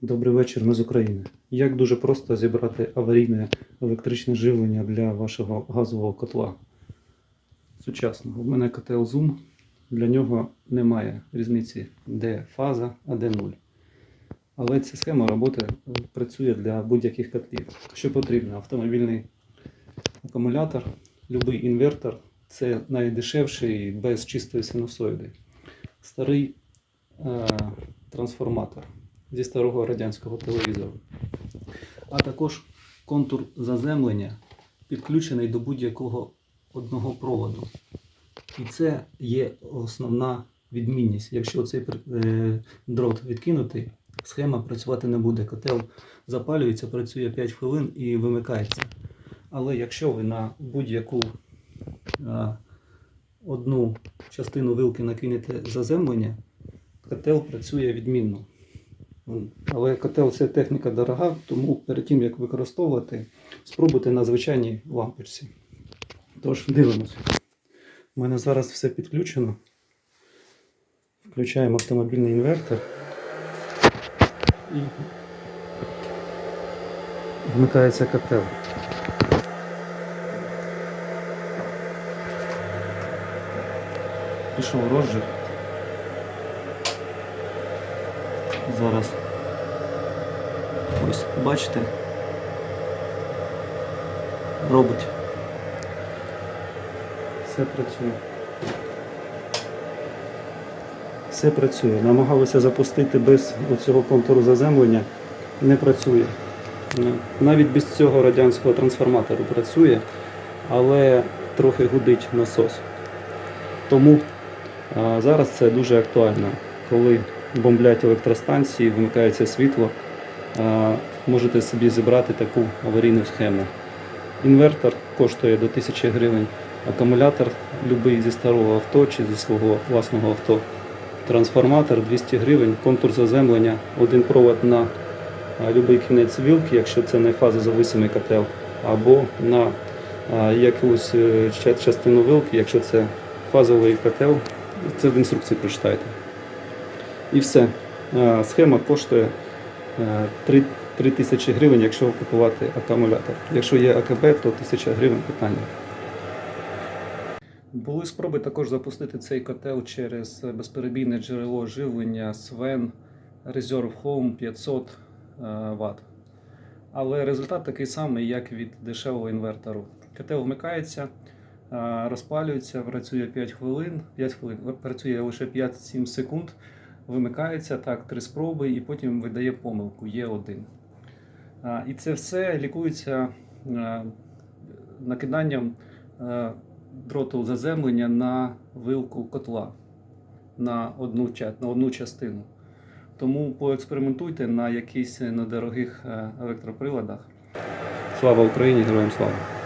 Добрий вечір, ми з України. Як дуже просто зібрати аварійне електричне живлення для вашого газового котла сучасного. У мене котел Zoom, для нього немає різниці, де фаза, а де нуль. Але ця схема роботи е, працює для будь-яких котлів. Що потрібно? Автомобільний акумулятор, будь-який інвертор це найдешевший без чистої синусоїди. Старий е, трансформатор зі старого радянського телевізору. А також контур заземлення підключений до будь-якого одного проводу. І це є основна відмінність. Якщо цей е, дрот відкинутий, схема працювати не буде. Котел запалюється, працює 5 хвилин і вимикається. Але якщо ви на будь-яку одну частину вилки накинете заземлення, котел працює відмінно. Але котел це техніка дорога, тому перед тим як використовувати, спробуйте на звичайній лампочці. Тож дивимося. У мене зараз все підключено. Включаємо автомобільний інвертор. І вмикається котел. Пішов розжиг. Зараз. Ось, бачите? Робить. Все працює. Все працює. Намагалися запустити без оцього контуру заземлення. Не працює. Навіть без цього радянського трансформатору працює, але трохи гудить насос. Тому а, зараз це дуже актуально. Коли бомблять електростанції, вимикається світло, можете собі зібрати таку аварійну схему. Інвертор коштує до 1000 гривень, акумулятор любий зі старого авто чи зі свого власного авто. Трансформатор 200 гривень, контур заземлення, один провод на а, любий кінець вілки, якщо це не фазозависимий котел, або на якусь е, частину вилки, якщо це фазовий котел, це в інструкції прочитайте. І все. Схема коштує е, 3, 3 тисячі гривень, якщо купувати акумулятор. Якщо є АКБ, то 1000 гривень питання. Були спроби також запустити цей котел через безперебійне джерело живлення Sven Reserve Home 500 Вт. Але результат такий самий, як від дешевого інвертору. Котел вмикається, розпалюється, працює 5 хвилин, 5 хвилин, працює лише 5-7 секунд, вимикається так, три спроби і потім видає помилку Є1. І це все лікується накиданням дроту заземлення на вилку котла на одну, на одну частину. Тому поекспериментуйте на якихось недорогих е, електроприладах. Слава Україні! Героям слава!